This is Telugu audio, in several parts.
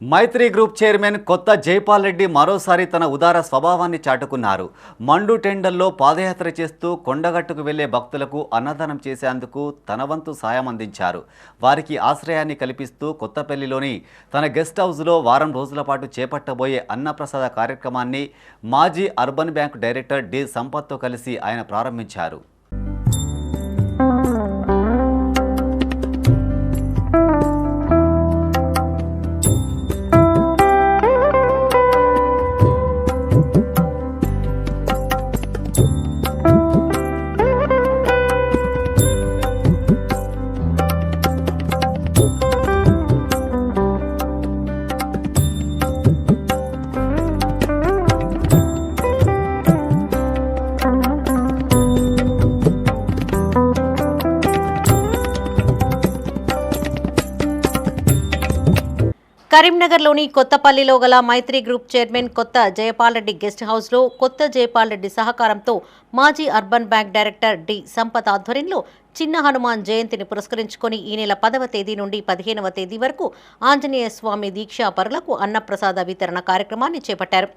మైత్రి గ్రూప్ చైర్మన్ కొత్త జైపాల్ రెడ్డి మరోసారి తన ఉదార స్వభావాన్ని చాటుకున్నారు. మండు టెండల్లో పాదయాత్ర చేస్తూ కొండగట్టుకు వెళ్ళే భక్తులకు అన్నదానం చేసేందుకు తన వంతు సాయం అందించారు. వారికి ఆశ్రయాన్ని కల్పిస్తూ కొత్తపల్లిలోని తన గెస్ట్ హౌస్లో వారం రోజుల పాటు చేపట్టబోయే అన్నప్రసాద కార్యక్రమాన్ని మాజీ అర్బన్ బ్యాంక్ డైరెక్టర్ డి. సంపత్తో కలిసి ఆయన ప్రారంభించారు. కరీంనగర్లోని కొత్తపల్లిలో గల మైత్రి గ్రూప్ చైర్మన్ కొత్త జయపాల్ రెడ్డి గెస్ట్ హౌస్లో కొత్త జయపాల్ రెడ్డి సహకారంతో మాజీ urban bank director D Sampath ఆధ్వర్యంలో చిన్న హనుమాన్ జయంతిని పురస్కరించుకొని ఈ నెల పదవ తేదీ నుండి పదిహేనవ తేదీ వరకు ఆంజనేయ స్వామి దీక్షా పరులకు అన్నప్రసాద వితరణ కార్యక్రమాన్ని చేపట్టారు.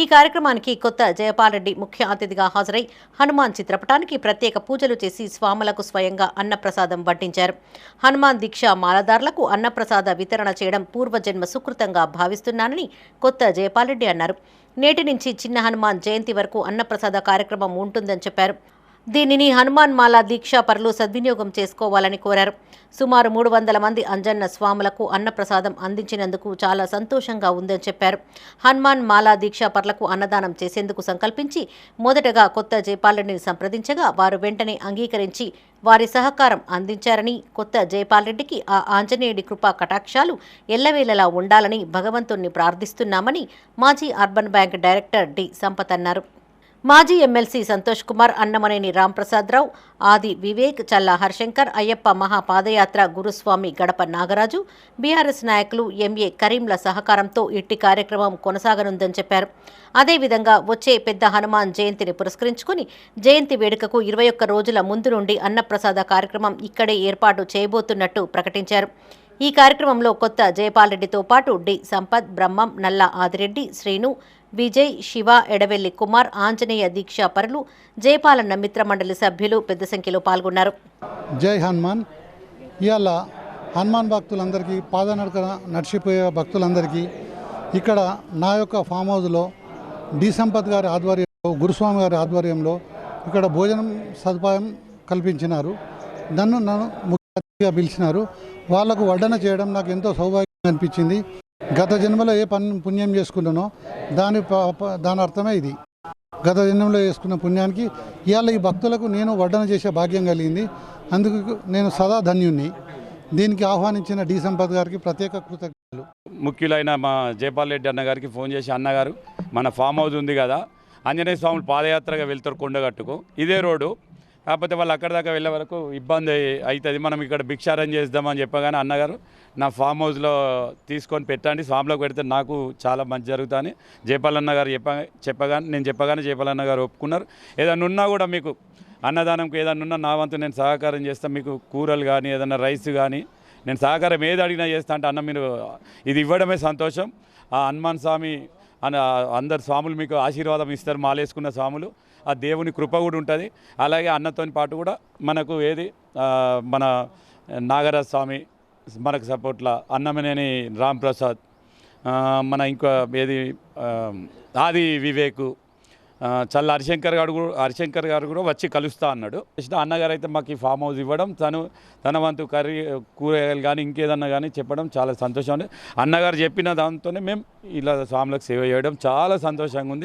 ఈ కార్యక్రమానికి కొత్త జయపాల్ రెడ్డి ముఖ్య అతిథిగా హాజరై హనుమాన్ చిత్రపటానికి ప్రత్యేక పూజలు చేసి స్వాములకు స్వయంగా అన్నప్రసాదం వడ్డించారు. హనుమాన్ దీక్ష మాలదారులకు అన్నప్రసాద వితరణ చేయడం పూర్వజన్మ సుకృతంగా భావిస్తున్నానని కొత్త జయపాల్ రెడ్డి అన్నారు. నేటి నుంచి చిన్న హనుమాన్ జయంతి వరకు అన్నప్రసాద కార్యక్రమం ఉంటుందని చెప్పారు. దీనిని హనుమాన్ మాల దీక్షా పరులు సద్వినియోగం చేసుకోవాలని కోరారు. సుమారు మూడు వందల మంది అంజన్న స్వాములకు అన్నప్రసాదం అందించినందుకు చాలా సంతోషంగా ఉందని చెప్పారు. హనుమాన్ మాలా దీక్షాపరులకు అన్నదానం చేసేందుకు సంకల్పించి మొదటగా కొత్త జైపాల్రెడ్డిని సంప్రదించగా వారు వెంటనే అంగీకరించి వారి సహకారం అందించారని కొత్త జైపాల్ రెడ్డికి ఆ ఆంజనేయుడి కృపా కటాక్షాలు ఎల్లవేళలా ఉండాలని భగవంతుణ్ణి ప్రార్థిస్తున్నామని మాజీ urban bank director D. Sampath అన్నారు. మాజీ ఎమ్మెల్సీ సంతోష్ కుమార్ అన్నమనేని రాంప్రసాదరావు ఆది వివేక్ చల్లా హర్శంకర్ అయ్యప్ప మహా పాదయాత్ర గురుస్వామి గడప నాగరాజు బీఆర్ఎస్ నాయకులు ఎంఏ కరీంల సహకారంతో ఇట్టి కార్యక్రమం కొనసాగనుందని చెప్పారు. అదేవిధంగా వచ్చే పెద్ద హనుమాన్ జయంతిని పురస్కరించుకుని జయంతి వేడుకకు ఇరవై ఒక్క రోజుల ముందు నుండి అన్నప్రసాద కార్యక్రమం ఇక్కడే ఏర్పాటు చేయబోతున్నట్టు ప్రకటించారు. ఈ కార్యక్రమంలో కొత్త జయపాల్రెడ్డితో పాటు డి సంపత్ బ్రహ్మం నల్ల ఆదిరెడ్డి శ్రీను విజయ్ శివ ఎడవెల్లి కుమార్ ఆంజనేయ దీక్ష పరులు జయపాలన్న మిత్ర మండలి సభ్యులు పెద్ద సంఖ్యలో పాల్గొన్నారు. జై హనుమాన్. ఇవాళ హనుమాన్ భక్తులందరికీ పాదనడక నడిచిపోయే భక్తులందరికీ ఇక్కడ నా యొక్క ఫామ్ హౌస్లో డి సంపత్ గారి ఆధ్వర్యంలో గురుస్వామి గారి ఆధ్వర్యంలో ఇక్కడ భోజనం సదుపాయం కల్పించినారు. నన్ను నన్ను ముఖ్య పిలిచినారు. వాళ్ళకు వడ్డన చేయడం నాకు ఎంతో సౌభాగ్యం అనిపించింది. గత జన్మలో ఏ పని పుణ్యం చేసుకున్నానో దాని దాని అర్థమే ఇది. గత జన్మలో చేసుకున్న పుణ్యానికి ఇవాళ ఈ భక్తులకు నేను వడ్డన చేసే భాగ్యం కలిగింది. అందుకు నేను సదా ధన్యుణ్ణి. దీనికి ఆహ్వానించిన డి సంపత్ గారికి ప్రత్యేక కృతజ్ఞతలు. ముఖ్యులైన మా జయపాల్ రెడ్డి అన్న గారికి ఫోన్ చేసి అన్నగారు మన ఫామ్ హౌస్ ఉంది కదా ఆంజనేయ స్వాములు పాదయాత్రగా వెళ్తారు కొండగట్టుకు ఇదే రోడ్డు కాకపోతే వాళ్ళు అక్కడ దాకా వెళ్ళే వరకు ఇబ్బంది అవుతుంది మనం ఇక్కడ భిక్షారం చేద్దామని చెప్పగానే అన్నగారు నా ఫామ్ హౌస్లో తీసుకొని పెట్టండి స్వామిలోకి పెడితే నాకు చాలా మంచి జరుగుతుంది జయపాలన్న గారు చెప్ప చెప్పగానే నేను చెప్పగానే జయపాలన్న గారు ఒప్పుకున్నారు. ఏదన్నా ఉన్నా కూడా మీకు అన్నదానంకి ఏదన్నా ఉన్నా నా వంతు నేను సహకారం చేస్తాను మీకు కూరలు కానీ ఏదన్నా రైస్ కానీ నేను సహకారం ఏది అడిగినా చేస్తా అంటే అన్న మీరు ఇది ఇవ్వడమే సంతోషం. ఆ హనుమాన్ స్వామి అని అందరు స్వాములు మీకు ఆశీర్వాదం ఇస్తారు మాలేసుకున్న స్వాములు. ఆ దేవుని కృప కూడా ఉంటుంది. అలాగే అన్నతోని పాటు కూడా మనకు ఏది మన నాగరాజ స్వామి మనకు సపోర్ట్ల అన్నమనేని రాంప్రసాద్ మన ఇంకా ఏది ఆది వివేకు చల్ల హరిశంకర్ గారు కూడా హరిశంకర్ గారు కూడా వచ్చి కలుస్తా అన్నాడు. అన్నగారు అయితే మాకు ఈ ఫామ్ హౌస్ ఇవ్వడం తను తన వంతు కర్రీ కూరగాయలు కానీ ఇంకేదన్నా కానీ చెప్పడం చాలా సంతోషం. ఉంది అన్నగారు చెప్పిన దాంతోనే మేము ఇలా స్వాములకు సేవ చేయడం చాలా సంతోషంగా ఉంది.